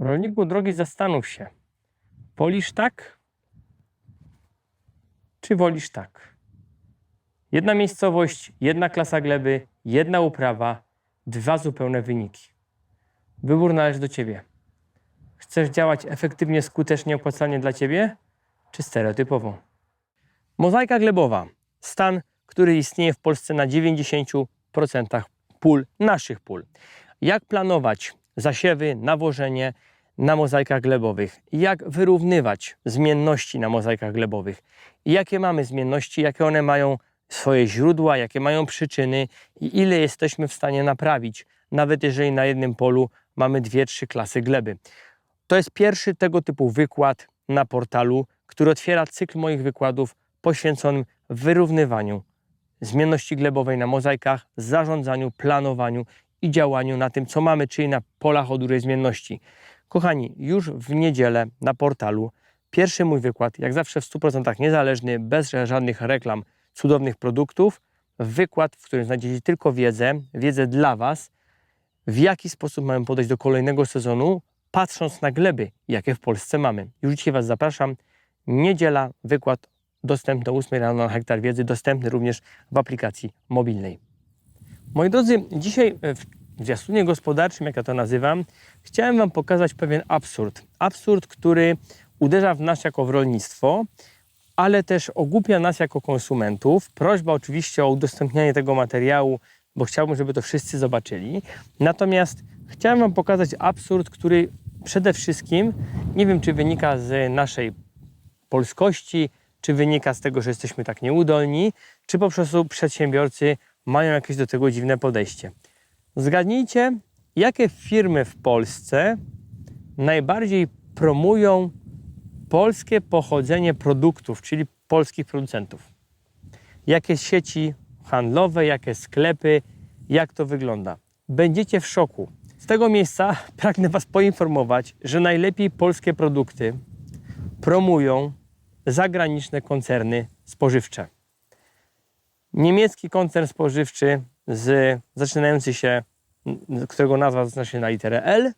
Rolniku drogi, zastanów się. Wolisz tak? Czy wolisz tak? Jedna miejscowość, jedna klasa gleby, jedna uprawa, dwa zupełne wyniki. Wybór należy do ciebie. Chcesz działać efektywnie, skutecznie, opłacalnie dla ciebie, czy stereotypowo? Mozaika glebowa. Stan, który istnieje w Polsce na 90% pól, naszych pól. Jak planować zasiewy, nawożenie na mozaikach glebowych? Jak wyrównywać zmienności na mozaikach glebowych? Jakie mamy zmienności, jakie one mają swoje źródła, jakie mają przyczyny i ile jesteśmy w stanie naprawić, nawet jeżeli na jednym polu mamy dwie, trzy klasy gleby. To jest pierwszy tego typu wykład na portalu, który otwiera cykl moich wykładów poświęconym wyrównywaniu zmienności glebowej na mozaikach, zarządzaniu, planowaniu i działaniu na tym, co mamy, czyli na polach o dużej zmienności. Kochani, już w niedzielę na portalu pierwszy mój wykład, jak zawsze w 100% niezależny, bez żadnych reklam, cudownych produktów. Wykład, w którym znajdziecie tylko wiedzę, wiedzę dla Was, w jaki sposób mamy podejść do kolejnego sezonu, patrząc na gleby, jakie w Polsce mamy. Już dzisiaj Was zapraszam. Niedziela, wykład dostępny o 8 rano na hektar wiedzy, dostępny również w aplikacji mobilnej. Moi drodzy, dzisiaj w zwiastunie gospodarczym, jak ja to nazywam, chciałem Wam pokazać pewien absurd. Absurd, który uderza w nas jako w rolnictwo, ale też ogłupia nas jako konsumentów. Prośba oczywiście o udostępnianie tego materiału, bo chciałbym, żeby to wszyscy zobaczyli. Natomiast chciałem Wam pokazać absurd, który przede wszystkim, nie wiem czy wynika z naszej polskości, czy wynika z tego, że jesteśmy tak nieudolni, czy po prostu przedsiębiorcy mają jakieś do tego dziwne podejście. Zgadnijcie, jakie firmy w Polsce najbardziej promują polskie pochodzenie produktów, czyli polskich producentów. Jakie sieci handlowe, jakie sklepy, jak to wygląda. Będziecie w szoku. Z tego miejsca pragnę Was poinformować, że najlepiej polskie produkty promują zagraniczne koncerny spożywcze. Niemiecki koncern spożywczy z, zaczynający się, którego nazwa zaczyna się na literę L.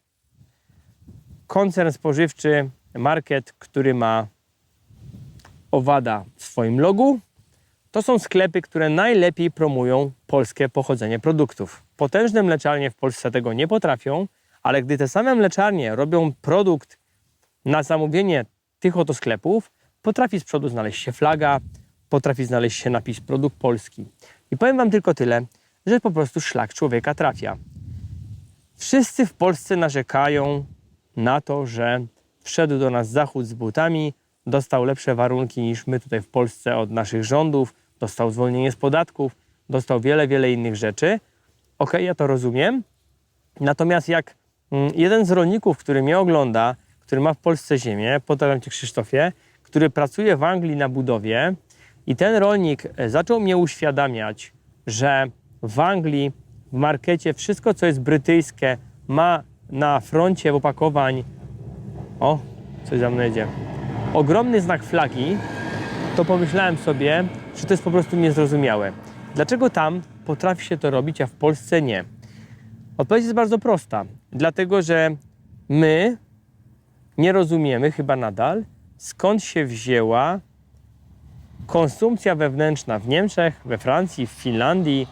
Koncern spożywczy market, który ma owada w swoim logu. To są sklepy, które najlepiej promują polskie pochodzenie produktów. Potężne mleczarnie w Polsce tego nie potrafią, ale gdy te same mleczarnie robią produkt na zamówienie tych oto sklepów, potrafi z przodu znaleźć się flaga, potrafi znaleźć się napis produkt polski. I powiem Wam tylko tyle, że po prostu szlak człowieka trafia. Wszyscy w Polsce narzekają na to, że wszedł do nas Zachód z butami, dostał lepsze warunki niż my tutaj w Polsce od naszych rządów, dostał zwolnienie z podatków, dostał wiele, wiele innych rzeczy. Ok, ja to rozumiem. Natomiast jak mm, jeden z rolników, który mnie ogląda, który ma w Polsce ziemię, pozdrawiam Cię Krzysztofie, który pracuje w Anglii na budowie i ten rolnik e, zaczął mnie uświadamiać, że w Anglii, w markecie wszystko, co jest brytyjskie, ma na froncie opakowań o, coś za mną jedzie. Ogromny znak flagi, to pomyślałem sobie, że to jest po prostu niezrozumiałe. Dlaczego tam potrafi się to robić, a w Polsce nie? Odpowiedź jest bardzo prosta. Dlatego, że my nie rozumiemy chyba nadal, skąd się wzięła konsumpcja wewnętrzna w Niemczech, we Francji, w Finlandii,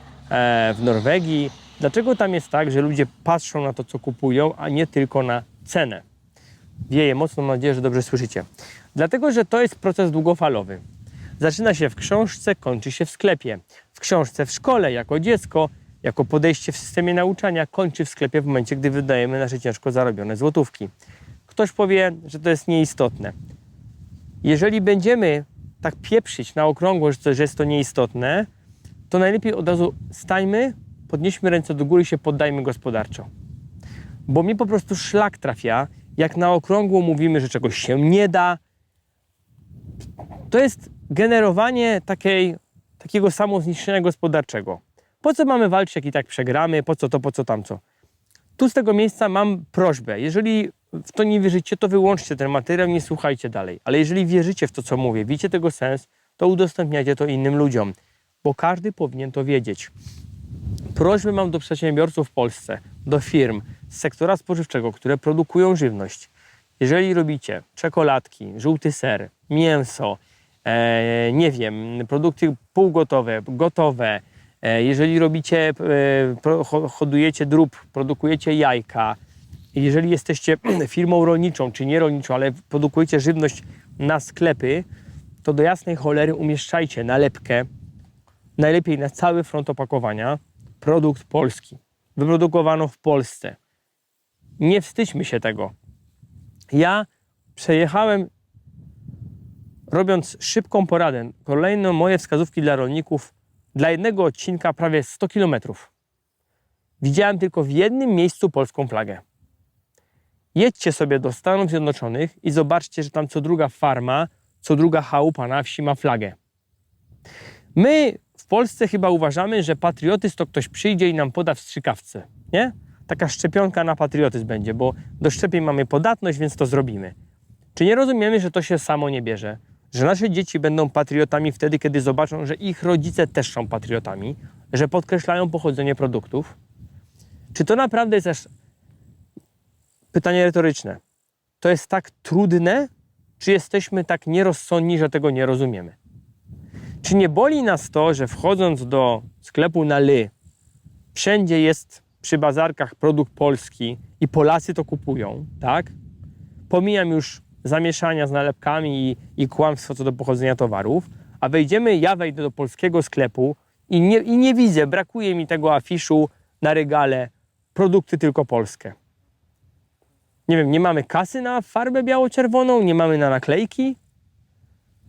w Norwegii. Dlaczego tam jest tak, że ludzie patrzą na to, co kupują, a nie tylko na cenę? Wieje mocno, mam nadzieję, że dobrze słyszycie. Dlatego, że to jest proces długofalowy. Zaczyna się w książce, kończy się w sklepie. W książce w szkole, jako dziecko, jako podejście w systemie nauczania, kończy w sklepie w momencie, gdy wydajemy nasze ciężko zarobione złotówki. Ktoś powie, że to jest nieistotne. Jeżeli będziemy tak pieprzyć na okrągło, że jest to nieistotne, to najlepiej od razu stańmy, podnieśmy ręce do góry i się poddajmy gospodarczo. Bo mi po prostu szlak trafia, jak na okrągło mówimy, że czegoś się nie da. To jest generowanie takiej, takiego samozniszczenia gospodarczego. Po co mamy walczyć, jak i tak przegramy, po co to, po co tamco? Tu z tego miejsca mam prośbę. Jeżeli w to nie wierzycie, to wyłączcie ten materiał, nie słuchajcie dalej. Ale jeżeli wierzycie w to, co mówię, widzicie tego sens, to udostępniajcie to innym ludziom, bo każdy powinien to wiedzieć. Prośby mam do przedsiębiorców w Polsce, do firm. z sektora spożywczego, które produkują żywność, jeżeli robicie czekoladki, żółty ser, mięso, e, nie wiem, produkty półgotowe, gotowe, e, jeżeli robicie, e, hodujecie drób, produkujecie jajka, jeżeli jesteście firmą rolniczą, czy nie rolniczą, ale produkujecie żywność na sklepy, to do jasnej cholery umieszczajcie nalepkę, najlepiej na cały front opakowania, produkt polski. Wyprodukowano w Polsce. Nie wstydźmy się tego. Ja przejechałem, robiąc szybką poradę, kolejne moje wskazówki dla rolników, dla jednego odcinka prawie 100 kilometrów. Widziałem tylko w jednym miejscu polską flagę. Jedźcie sobie do Stanów Zjednoczonych i zobaczcie, że tam co druga farma, co druga chałupa na wsi ma flagę. My Polsce chyba uważamy, że patriotyzm to ktoś przyjdzie i nam poda w strzykawce, nie? Taka szczepionka na patriotyzm będzie, bo do szczepień mamy podatność, więc to zrobimy. Czy nie rozumiemy, że to się samo nie bierze? Że nasze dzieci będą patriotami wtedy, kiedy zobaczą, że ich rodzice też są patriotami, że podkreślają pochodzenie produktów? Czy to naprawdę jest aż pytanie retoryczne? To jest tak trudne, czy jesteśmy tak nierozsądni, że tego nie rozumiemy? Czy nie boli nas to, że wchodząc do sklepu na ly, wszędzie jest przy bazarkach produkt polski i Polacy to kupują, tak? Pomijam już zamieszania z nalepkami i, i kłamstwo co do pochodzenia towarów, a wejdziemy, ja wejdę do polskiego sklepu i nie, i nie widzę, brakuje mi tego afiszu na regale, produkty tylko polskie. Nie wiem, nie mamy kasy na farbę biało-czerwoną, nie mamy na naklejki.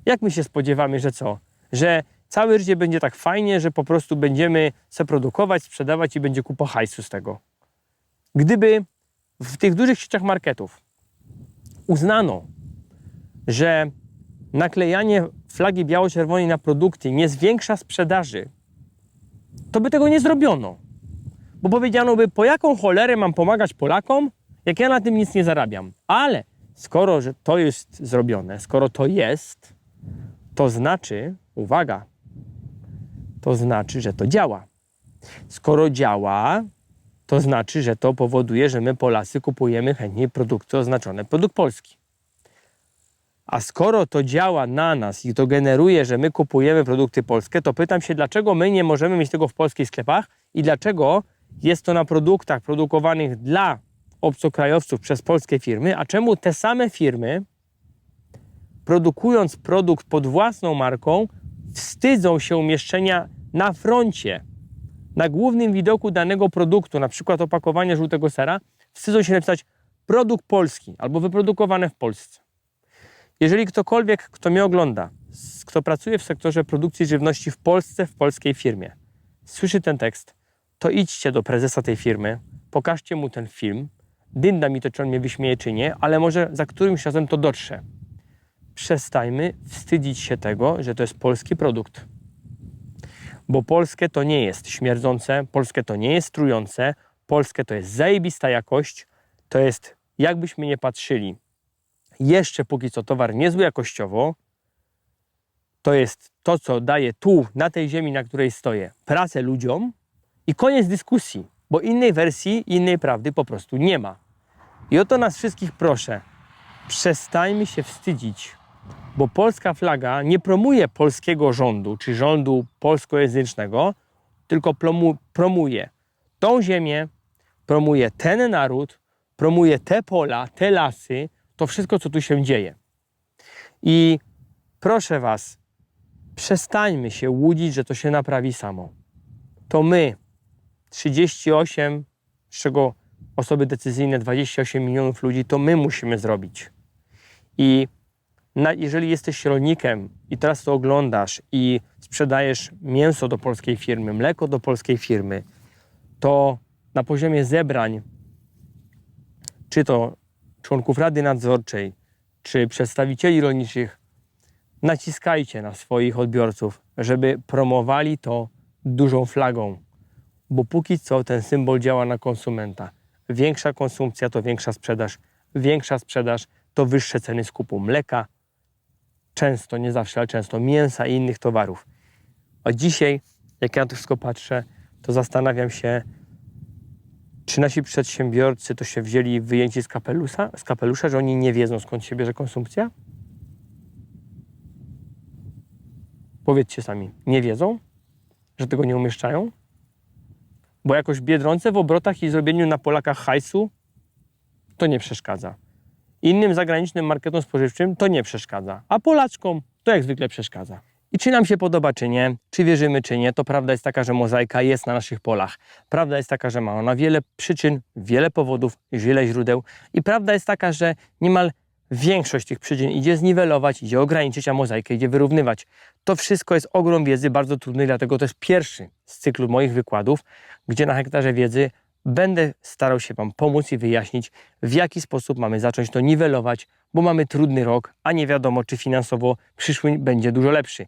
Jak my się spodziewamy, że co? Że całe życie będzie tak fajnie, że po prostu będziemy se produkować, sprzedawać i będzie kupa hajsu z tego. Gdyby w tych dużych sieciach marketów uznano, że naklejanie flagi biało-czerwonej na produkty nie zwiększa sprzedaży, to by tego nie zrobiono. Bo powiedziano by, po jaką cholerę mam pomagać Polakom, jak ja na tym nic nie zarabiam. Ale skoro że to jest zrobione, skoro to jest, to znaczy, uwaga, to znaczy, że to działa. Skoro działa, to znaczy, że to powoduje, że my Polacy kupujemy chętniej produkty oznaczone produkt polski. A skoro to działa na nas i to generuje, że my kupujemy produkty polskie, to pytam się, dlaczego my nie możemy mieć tego w polskich sklepach i dlaczego jest to na produktach produkowanych dla obcokrajowców przez polskie firmy, a czemu te same firmy, produkując produkt pod własną marką, wstydzą się umieszczenia na froncie, na głównym widoku danego produktu, na przykład opakowania żółtego sera, wstydzą się napisać produkt polski albo wyprodukowany w Polsce. Jeżeli ktokolwiek, kto mnie ogląda, kto pracuje w sektorze produkcji żywności w Polsce, w polskiej firmie, słyszy ten tekst, to idźcie do prezesa tej firmy, pokażcie mu ten film, dynda mi to, czy on mnie wyśmieje, czy nie, ale może za którymś razem to dotrze. Przestańmy wstydzić się tego, że to jest polski produkt. Bo polskie to nie jest śmierdzące, polskie to nie jest trujące, polskie to jest zajebista jakość, to jest, jakbyśmy nie patrzyli, jeszcze póki co towar niezły jakościowo, to jest to, co daje tu, na tej ziemi, na której stoję, pracę ludziom i koniec dyskusji, bo innej wersji, innej prawdy po prostu nie ma. I o to nas wszystkich proszę, przestańmy się wstydzić, bo polska flaga nie promuje polskiego rządu, czy rządu polskojęzycznego, tylko promu- promuje tą ziemię, promuje ten naród, promuje te pola, te lasy, to wszystko, co tu się dzieje. I proszę Was, przestańmy się łudzić, że to się naprawi samo. To my, 38, z czego osoby decyzyjne 28 milionów ludzi, to my musimy zrobić. I na, jeżeli jesteś rolnikiem i teraz to oglądasz i sprzedajesz mięso do polskiej firmy, mleko do polskiej firmy, to na poziomie zebrań, czy to członków Rady Nadzorczej, czy przedstawicieli rolniczych, naciskajcie na swoich odbiorców, żeby promowali to dużą flagą, bo póki co ten symbol działa na konsumenta. Większa konsumpcja to większa sprzedaż, większa sprzedaż to wyższe ceny skupu mleka, często, nie zawsze, ale często mięsa i innych towarów. A dzisiaj, jak ja na to wszystko patrzę, to zastanawiam się, Czy nasi przedsiębiorcy to się wzięli wyjęci z kapelusza, z kapelusza, że oni nie wiedzą skąd się bierze konsumpcja? Powiedzcie sami, nie wiedzą, że tego nie umieszczają? Bo jakoś biedronce w obrotach i zrobieniu na Polakach hajsu to nie przeszkadza. Innym zagranicznym marketom spożywczym to nie przeszkadza, a Polaczkom to jak zwykle przeszkadza. I czy nam się podoba, czy nie, czy wierzymy, czy nie, to prawda jest taka, że mozaika jest na naszych polach. Prawda jest taka, że ma ona wiele przyczyn, wiele powodów, wiele źródeł. I prawda jest taka, że niemal większość tych przyczyn idzie zniwelować, idzie ograniczyć, a mozaikę idzie wyrównywać. To wszystko jest ogrom wiedzy, bardzo trudny, dlatego jest pierwszy z cyklu moich wykładów, gdzie na hektarze wiedzy będę starał się Wam pomóc i wyjaśnić, w jaki sposób mamy zacząć to niwelować, bo mamy trudny rok, a nie wiadomo, czy finansowo przyszły będzie dużo lepszy.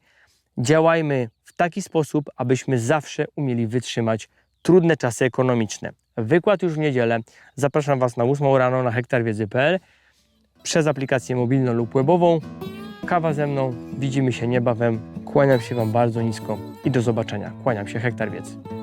Działajmy w taki sposób, abyśmy zawsze umieli wytrzymać trudne czasy ekonomiczne. Wykład już w niedzielę. Zapraszam Was na 8 rano na hektarwiedzy.pl przez aplikację mobilną lub webową. Kawa ze mną. Widzimy się niebawem. Kłaniam się Wam bardzo nisko i do zobaczenia. Kłaniam się, Hektar Wiedzy.